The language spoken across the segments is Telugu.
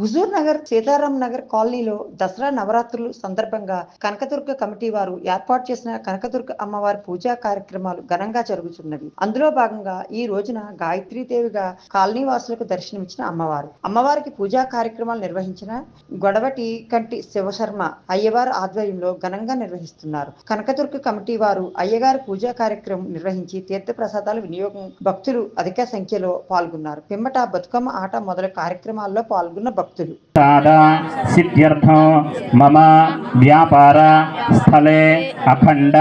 హుజూర్ నగర్ సీతారాం నగర్ కాలనీలో దసరా నవరాత్రులు సందర్భంగా కనకదుర్గ కమిటీ వారు ఏర్పాటు చేసిన కనకదుర్గ అమ్మవారి పూజా కార్యక్రమాలు ఘనంగా జరుగుతున్నవి. అందులో భాగంగా ఈ రోజున గాయత్రీదేవిగా కాలనీ వాసులకు దర్శనమిచ్చిన అమ్మవారు. అమ్మవారికి పూజా కార్యక్రమాలు నిర్వహించిన గొడవటి కంటి శివశర్మ అయ్యవారు ఆధ్వర్యంలో ఘనంగా నిర్వహిస్తున్నారు. కనకదుర్గ కమిటీ వారు అయ్యగారి పూజా కార్యక్రమం నిర్వహించి తీర్థ ప్రసాదాలు వినియోగం భక్తులు అధిక సంఖ్యలో పాల్గొన్నారు. పిమ్మట బతుకమ్మ ఆట మొదల కార్యక్రమాల్లో పాల్గొన్న భక్తులు ప్రాప్తులు సిద్ధ్యర్థం మమ వ్యాపార స్థలే అఖండ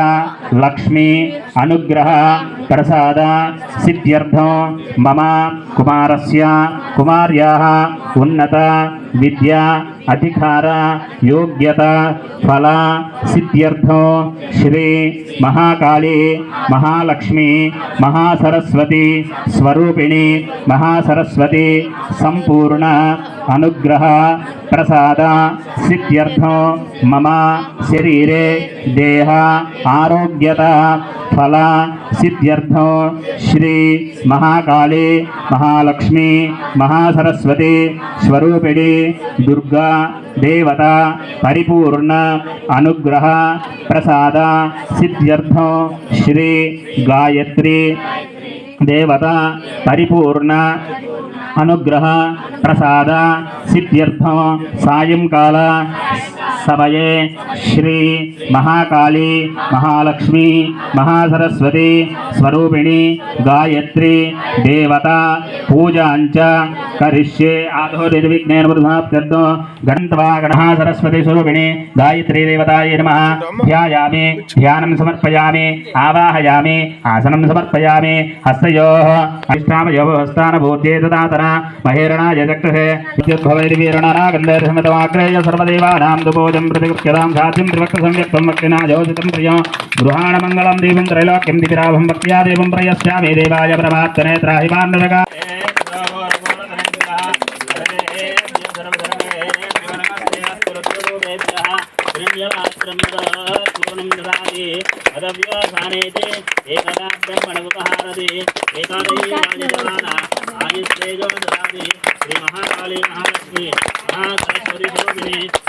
లక్ష్మీ అనుగ్రహ ప్రసాద సిద్ధ్యర్థం మమ కుమారస్య కుమార్యా ఉన్నత విద్య అధికార యోగ్యత ఫల సిద్ధ్యర్థం శ్రీ మహాకాళి మహాలక్ష్మి మహాసరస్వతి స్వరూపిణి మహాసరస్వతి సంపూర్ణ అనుగ్రహ ప్రసాద సిద్ధ్యర్థం మమ శరీరే దేహ ఆరోగ్యత ఫల సిద్ధ్యర్థం శ్రీ మహాకాళి మహాలక్ష్మి మహాసరస్వతి స్వరూపిణి దుర్గా దేవత పరిపూర్ణ అనుగ్రహ ప్రసాద సిద్ధ్యర్థం శ్రీ గాయత్రి దేవత పరిపూర్ణ అనుగ్రహ ప్రసాద సిద్ధ్యర్థం సాయంకాల సమయే శ్రీ మహాకాళీ మహాలక్ష్మి మహాసరస్వతి స్వరూపిణి గాయత్రి దేవత పూజాంచ కరిష్యే ఆదో నిర్విఘ్నేన మృధాప్యర్థో గణంత్వా గణః సరస్వతి స్వరూపిణి గాయత్రీ దేవతాయే నమః. ధ్యాయామి ధ్యానం సమర్పయామి ఆవాహయామి ఆసనం సమర్పయామి హస్తయోః అష్టామయోః హస్తానభూత్యే తదాతన మహేరణాయ చక్రహే విద్యుద్భవైర్వీరణానాగంధేర్సమతమాగ్రేయ సర్వదేవానాం దుపోజ జ్యోతిం ప్రతిగుప్యదాం సాధ్యం త్రివక్త సంయత్వం వక్తినా జ్యోతితం ప్రియం గృహాణమంగళం దీపం త్రైలోక్యం దివిరాభం భక్త్యా దేవం ప్రయస్యామి దేవాయ ప్రమాత్తనే త్రాహిమాన్నగా అదవ్యోధానేతే ఏకదా బ్రహ్మణ ఉపహారది ఏకాదశీ శ్రీ మహాకాళీ మహాలక్ష్మి మహాసరస్వతి